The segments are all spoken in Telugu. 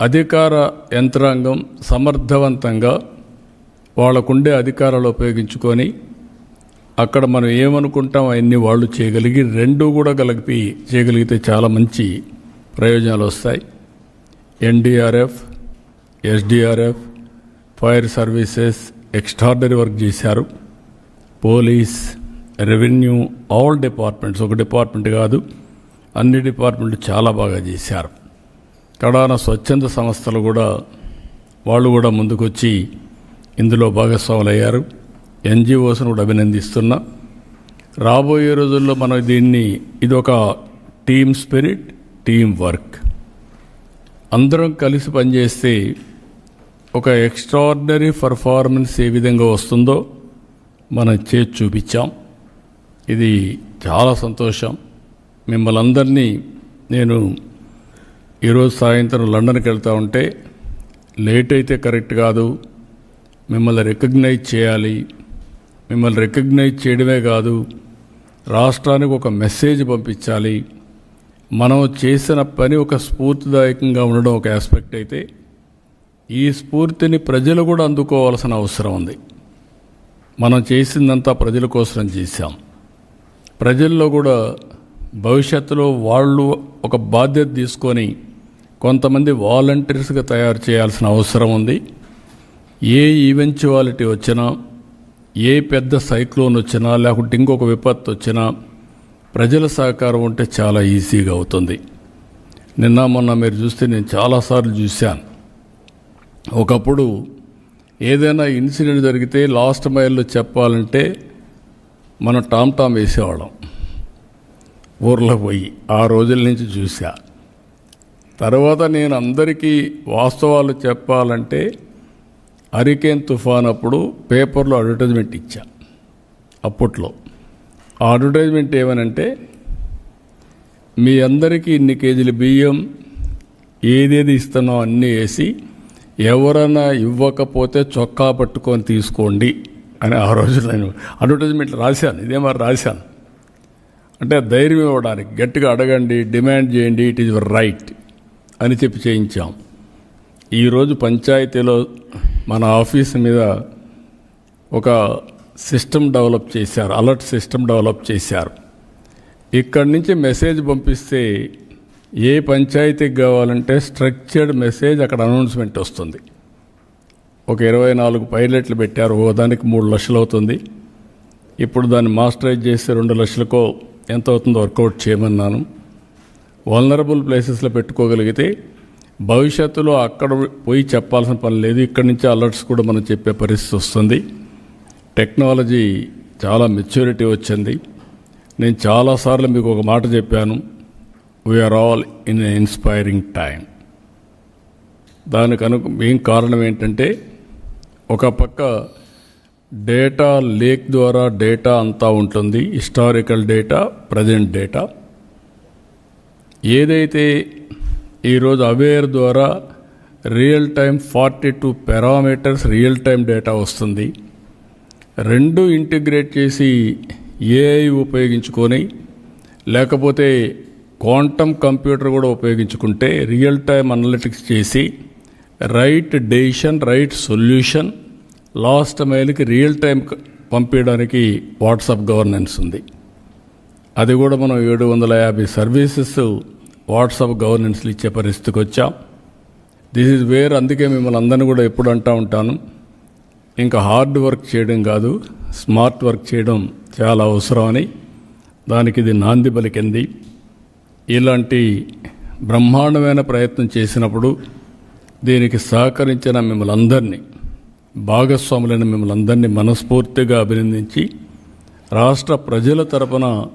అధికార యంత్రాంగం సమర్థవంతంగా వాళ్ళకుండే అధికారాలు ఉపయోగించుకొని అక్కడ మనం ఏమనుకుంటాం అవన్నీ వాళ్ళు చేయగలిగి రెండు కూడా కలిపి చేయగలిగితే చాలా మంచి ప్రయోజనాలు వస్తాయి. NDRF SDRF fire services extraordinary work చేశారు. పోలీస్ రెవెన్యూ ఆల్ డిపార్ట్మెంట్స్ ఒక డిపార్ట్మెంట్ కాదు అన్ని డిపార్ట్మెంట్లు చాలా బాగా చేశారు. కడాన స్వచ్ఛంద సంస్థలు కూడా వాళ్ళు కూడా ముందుకొచ్చి ఇందులో భాగస్వాములయ్యారు. ఎన్జిఓస్ను కూడా అభినందిస్తున్నా. రాబోయే రోజుల్లో మనం దీన్ని ఇది ఒక టీమ్ స్పిరిట్ టీమ్ వర్క్. అందరం కలిసి పనిచేస్తే ఒక ఎక్స్ట్రాడినరీ పర్ఫార్మెన్స్ ఏ విధంగా వస్తుందో మనం చేసి చూపించాం. ఇది చాలా సంతోషం. మిమ్మల్ని అందరినీ నేను ఈరోజు సాయంత్రం లండన్కి వెళ్తూ ఉంటే లేట్ అయితే కరెక్ట్ కాదు. మిమ్మల్ని రికగ్నైజ్ చేయాలి. మిమ్మల్ని రికగ్నైజ్ చేయడమే కాదు. రాష్ట్రానికి ఒక మెసేజ్ పంపించాలి. మనం చేసిన పని ఒక స్ఫూర్తిదాయకంగా ఉండడం ఒక ఆస్పెక్ట్ అయితే ఈ స్ఫూర్తిని ప్రజలు కూడా అందుకోవాల్సిన అవసరం ఉంది. మనం చేసిందంతా ప్రజల కోసం చేశాం. ప్రజల్లో కూడా భవిష్యత్తులో వాళ్ళు ఒక బాధ్యత తీసుకొని కొంతమంది వాలంటీర్స్గా తయారు చేయాల్సిన అవసరం ఉంది. ఏ ఈవెంచువాలిటీ వచ్చినా ఏ పెద్ద సైక్లోన్ వచ్చినా లేకుంటే ఇంకొక విపత్తు వచ్చినా ప్రజల సహకారం ఉంటే చాలా ఈజీగా అవుతుంది. నిన్న మొన్న మీరు చూస్తే నేను చాలాసార్లు చూశాను. ఒకప్పుడు ఏదైనా ఇన్సిడెంట్ జరిగితే లాస్ట్ మైల్లో చెప్పాలంటే మనం టామ్ టామ్ వేసేవాళ్ళం. ఊర్లో పోయి ఆ రోజుల నుంచి చూసా తర్వాత నేను అందరికీ వాస్తవాలు చెప్పాలంటే హరికేన్ తుఫాన్ అప్పుడు పేపర్లో అడ్వర్టైజ్మెంట్ ఇచ్చా అప్పట్లో. ఆ అడ్వర్టైజ్మెంట్ ఏమనంటే మీ అందరికీ ఇన్ని కేజీల బియ్యం ఏదేది ఇస్తున్నాం అన్నీ వేసి ఎవరైనా ఇవ్వకపోతే చొక్కా పట్టుకొని తీసుకోండి అని ఆ రోజు నేను అడ్వర్టైజ్మెంట్ రాశాను ఇదే మరి రాశాను. అంటే ధైర్యం ఇవ్వడానికి గట్టిగా అడగండి డిమాండ్ చేయండి ఇట్ ఈజ్ రైట్. అని చెప్పి చేయించాం. ఈరోజు పంచాయతీలో మన ఆఫీస్ మీద ఒక సిస్టమ్ డెవలప్ చేశారు అలర్ట్ సిస్టమ్ డెవలప్ చేశారు. ఇక్కడి నుంచి మెసేజ్ పంపిస్తే ఏ పంచాయతీకి కావాలంటే స్ట్రక్చర్డ్ మెసేజ్ అక్కడ అనౌన్స్మెంట్ వస్తుంది. ఒక ఇరవై నాలుగు పైలట్లు పెట్టారు ఓ దానికి మూడు లక్షలు అవుతుంది. ఇప్పుడు దాన్ని మాస్టరైజ్ చేసి రెండు లక్షలకో ఎంత అవుతుందో వర్కౌట్ చేయమన్నాను. వల్నరబుల్ ప్లేసెస్లో పెట్టుకోగలిగితే భవిష్యత్తులో అక్కడ పోయి చెప్పాల్సిన పని లేదు. ఇక్కడి నుంచి అలర్ట్స్ కూడా మనం చెప్పే పరిస్థితి వస్తుంది. టెక్నాలజీ చాలా మెచ్యూరిటీ వచ్చింది. నేను చాలాసార్లు మీకు ఒక మాట చెప్పాను. We are all in inspiring time దానికి అను మెయిన్ కారణం ఏంటంటే ఒక పక్క డేటా లేక్ ద్వారా డేటా అంతా ఉంటుంది. హిస్టారికల్ డేటా ప్రజెంట్ డేటా ఏదైతే ఈరోజు అవేర్ ద్వారా real time forty two parameters real time data వస్తుంది రెండు ఇంటిగ్రేట్ చేసి ఏఐ ఉపయోగించుకొని లేకపోతే క్వాంటమ్ కంప్యూటర్ కూడా ఉపయోగించుకుంటే రియల్ టైం అనలిటిక్స్ చేసి right decision right solution last మైల్కి real time పంపించడానికి వాట్సాప్ గవర్నెన్స్ ఉంది. అది కూడా మనం ఏడు వందల యాభై సర్వీసెస్ వాట్సాప్ గవర్నెన్స్లు ఇచ్చే పరిస్థితికి వచ్చాం. దిస్ ఈజ్ వేర్ అందుకే మిమ్మల్ని అందరినీ కూడా ఎప్పుడు అంటూ ఉంటాను. ఇంకా హార్డ్ వర్క్ చేయడం కాదు స్మార్ట్ వర్క్ చేయడం చాలా అవసరం అని. దానికి ఇది నాంది పలికింది ఇలాంటి బ్రహ్మాండమైన ప్రయత్నం చేసినప్పుడు దీనికి సహకరించిన మిమ్మల్ని అందరినీ భాగస్వాములైన మిమ్మల్ని అందరినీ మనస్ఫూర్తిగా అభినందించి రాష్ట్ర ప్రజల తరపున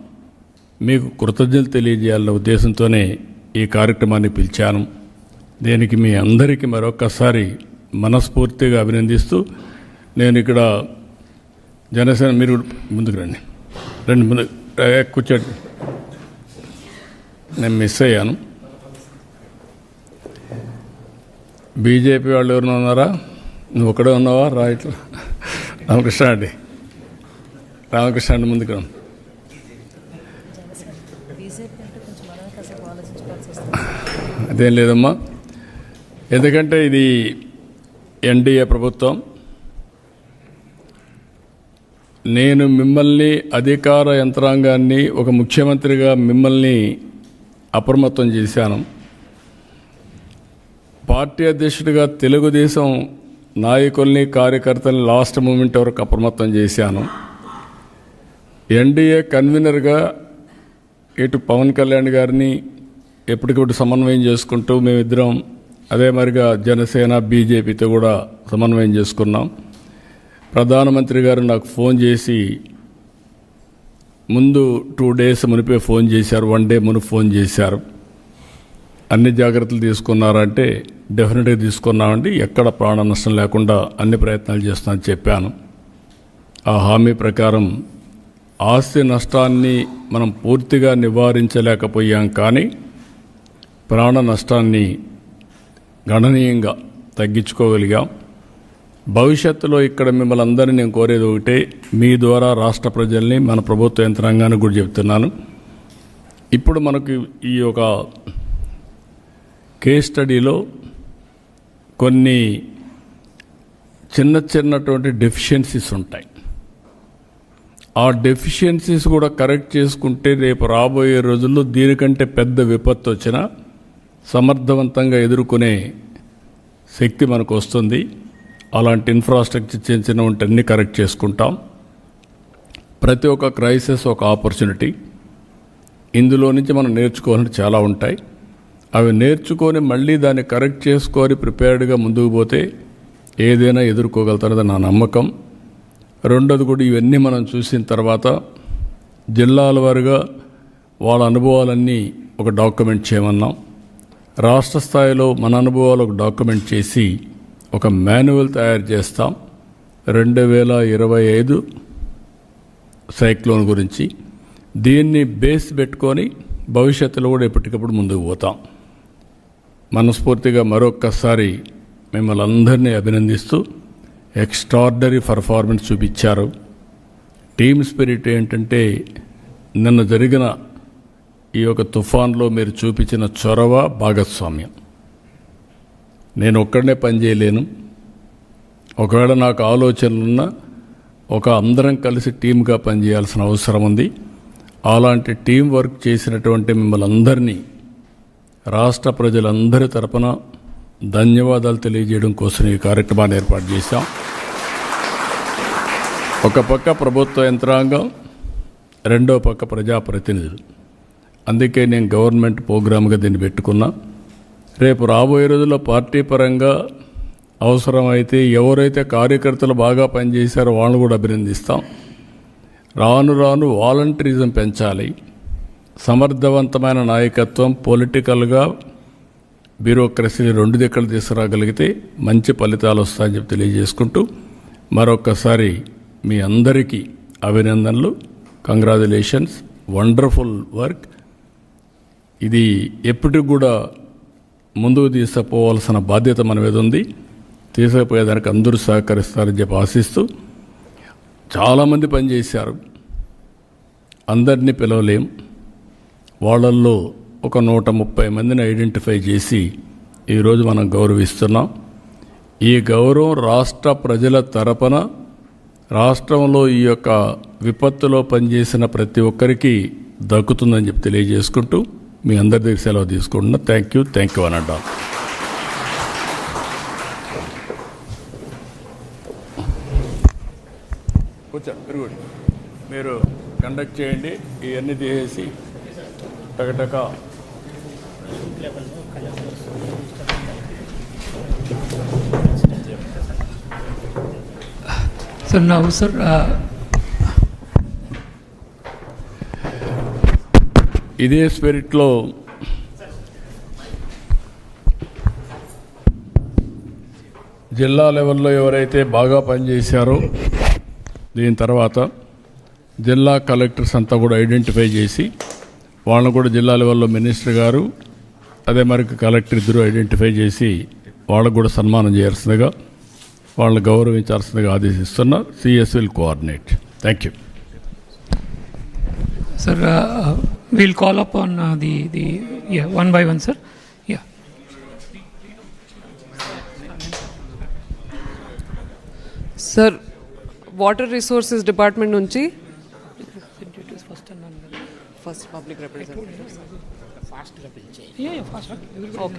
మీకు కృతజ్ఞతలు తెలియజేయాలన్న ఉద్దేశంతోనే ఈ కార్యక్రమాన్ని పిలిచాను. దీనికి మీ అందరికీ మరొక్కసారి మనస్ఫూర్తిగా అభినందిస్తూ నేను ఇక్కడ జనసేన మీరు ముందుకు రండి. రండి ముందు కూర్చోండి. నేను మిస్ అయ్యాను. బీజేపీ వాళ్ళు ఎవరైనా ఉన్నారా? నువ్వు ఒకడే ఉన్నావా? రా ఇట్లా రామకృష్ణ అండి. రామకృష్ణ అండి ముందుకు రండి బీజేపీ అంటే కొంచెం మనం కాసేపు ఆలోచించుకోవాల్సి వస్తుంది అదేం లేదమ్మా. ఎందుకంటే ఇది ఎన్డీఏ ప్రభుత్వం. నేను మిమ్మల్ని అధికార యంత్రాంగాన్ని ఒక ముఖ్యమంత్రిగా మిమ్మల్ని అప్రమత్తం చేశాను. పార్టీ అధ్యక్షుడిగా తెలుగుదేశం నాయకుల్ని కార్యకర్తల్ని లాస్ట్ మూమెంట్ వరకు అప్రమత్తం చేశాను. ఎన్డీఏ కన్వీనర్గా ఇటు పవన్ కళ్యాణ్ గారిని ఎప్పటికప్పుడు సమన్వయం చేసుకుంటూ మేమిద్దరం అదే మరిగా జనసేన బీజేపీతో కూడా సమన్వయం చేసుకున్నాం. ప్రధానమంత్రి గారు నాకు ఫోన్ చేసి ముందు టూ డేస్ మునిపే ఫోన్ చేశారు వన్ డే మును ఫోన్ చేశారు. అన్ని జాగ్రత్తలు తీసుకున్నారంటే డెఫినెట్గా తీసుకున్నామండి. ఎక్కడ ప్రాణ నష్టం లేకుండా అన్ని ప్రయత్నాలు చేస్తామని చెప్పాను. ఆ హామీ ప్రకారం ఆస్తి నష్టాన్ని మనం పూర్తిగా నివారించలేకపోయాం కానీ ప్రాణ నష్టాన్ని గణనీయంగా తగ్గించుకోగలిగాం. భవిష్యత్తులో ఇక్కడ మిమ్మల్ని అందరినీ నేను కోరేది ఒకటే మీ ద్వారా రాష్ట్ర ప్రజల్ని మన ప్రభుత్వ యంత్రాంగానికి కూడా చెప్తున్నాను ఇప్పుడు మనకు ఈ యొక్క కేస్ స్టడీలో కొన్ని చిన్న చిన్నటువంటి డెఫిషియన్సీస్ ఉంటాయి. ఆ డెఫిషియన్సీస్ కూడా కరెక్ట్ చేసుకుంటే రేపు రాబోయే రోజుల్లో దీనికంటే పెద్ద విపత్తు వచ్చినా సమర్థవంతంగా ఎదుర్కొనే శక్తి మనకు వస్తుంది అలాంటి ఇన్ఫ్రాస్ట్రక్చర్ చిన్న చిన్న ఉంటే కరెక్ట్ చేసుకుంటాం. ప్రతి ఒక్క క్రైసిస్ ఒక ఆపర్చునిటీ ఇందులో నుంచి మనం నేర్చుకోవాలంటే చాలా ఉంటాయి. అవి నేర్చుకొని మళ్ళీ దాన్ని కరెక్ట్ చేసుకొని ప్రిపేర్డ్గా ముందుకు పోతే ఏదైనా ఎదుర్కోగలుగుతారని నా నమ్మకం. రెండోది కూడా ఇవన్నీ మనం చూసిన తర్వాత జిల్లాల వారుగా వాళ్ళ అనుభవాలన్నీ ఒక డాక్యుమెంట్ చేయమన్నాం. రాష్ట్ర స్థాయిలో మన అనుభవాలు ఒక డాక్యుమెంట్ చేసి ఒక మాన్యువల్ తయారు చేస్తాం. రెండు వేల ఇరవై ఐదు సైక్లోన్ గురించి దీన్ని బేస్ పెట్టుకొని భవిష్యత్తులో కూడా ఎప్పటికప్పుడు ముందుకు పోతాం. మనస్ఫూర్తిగా మరొక్కసారి మిమ్మల్ని అందరినీ అభినందిస్తూ ఎక్స్ట్రాడినరీ పర్ఫార్మెన్స్ చూపించారు. టీమ్ స్పిరిట్ ఏంటంటే నిన్న జరిగిన ఈ యొక్క తుఫాన్లో మీరు చూపించిన చొరవ భాగస్వామ్యం. నేను ఒక్కడనే పనిచేయలేను ఒకవేళ నాకు ఆలోచనలున్నా ఒక అందరం కలిసి టీమ్గా పనిచేయాల్సిన అవసరం ఉంది. అలాంటి టీం వర్క్ చేసినటువంటి మిమ్మల్ని అందరినీ రాష్ట్ర ప్రజలందరి తరపున ధన్యవాదాలు తెలియజేయడం కోసం ఈ కార్యక్రమాన్ని ఏర్పాటు చేశాం. ఒక పక్క ప్రభుత్వ యంత్రాంగం రెండో పక్క ప్రజాప్రతినిధులు. అందుకే నేను గవర్నమెంట్ ప్రోగ్రామ్గా దీన్ని పెట్టుకున్నా. రేపు రాబోయే రోజుల్లో పార్టీ పరంగా అవసరమైతే ఎవరైతే కార్యకర్తలు బాగా పనిచేశారో వాళ్ళని కూడా అభినందిస్తాం. రాను రాను వాలంటరీజం పెంచాలి. సమర్థవంతమైన నాయకత్వం పొలిటికల్గా బ్యూరోక్రసీని రెండు దిక్కలు తీసుకురాగలిగితే మంచి ఫలితాలు వస్తాయని చెప్పి తెలియజేసుకుంటూ మరొక్కసారి మీ అందరికీ అభినందనలు. కంగ్రాచులేషన్స్ వండర్ఫుల్ వర్క్ ఇది ఎప్పటికి కూడా ముందుకు తీసుకుపోవాల్సిన బాధ్యత మన మీద ఉంది. తీసుకుపోయేదానికి అందరూ సహకరిస్తారని చెప్పి ఆశిస్తూ చాలామంది పనిచేశారు. అందరినీ పిలవలేం. వాళ్ళల్లో ఒక నూట ముప్పై మందిని ఐడెంటిఫై చేసి ఈరోజు మనం గౌరవిస్తున్నాం. ఈ గౌరవం రాష్ట్ర ప్రజల తరపున రాష్ట్రంలో ఈ యొక్క విపత్తులో పనిచేసిన ప్రతి ఒక్కరికి దక్కుతుందని చెప్పి తెలియజేసుకుంటూ మీ అందరి దగ్గర సెలవు తీసుకుంటున్నా. థ్యాంక్ యూ థ్యాంక్ యూ కూర్చోండి వెరీ గుడ్ మీరు కండక్ట్ చేయండి. ఇవన్నీ తీసేసి టకటక. So now, sir, uh, ఇదే స్పిరిట్లో జిల్లా లెవెల్లో ఎవరైతే బాగా పనిచేశారో దీని తర్వాత జిల్లా కలెక్టర్స్ అంతా కూడా ఐడెంటిఫై చేసి వాళ్ళని కూడా జిల్లా లెవెల్లో మినిస్టర్ గారు అదే మరి కలెక్టర్ ఇద్దరు ఐడెంటిఫై చేసి వాళ్ళకు కూడా సన్మానం చేయాల్సిందిగా వాళ్ళని గౌరవించాల్సిందిగా ఆదేశిస్తున్న CS will coordinate. Thank you. Sir We'll call upon uh, the, the, yeah, one by one, sir. Yeah. Sir, Water Resources Department Unchi. First public representative. Representative. Yeah, yeah, fast. Okay.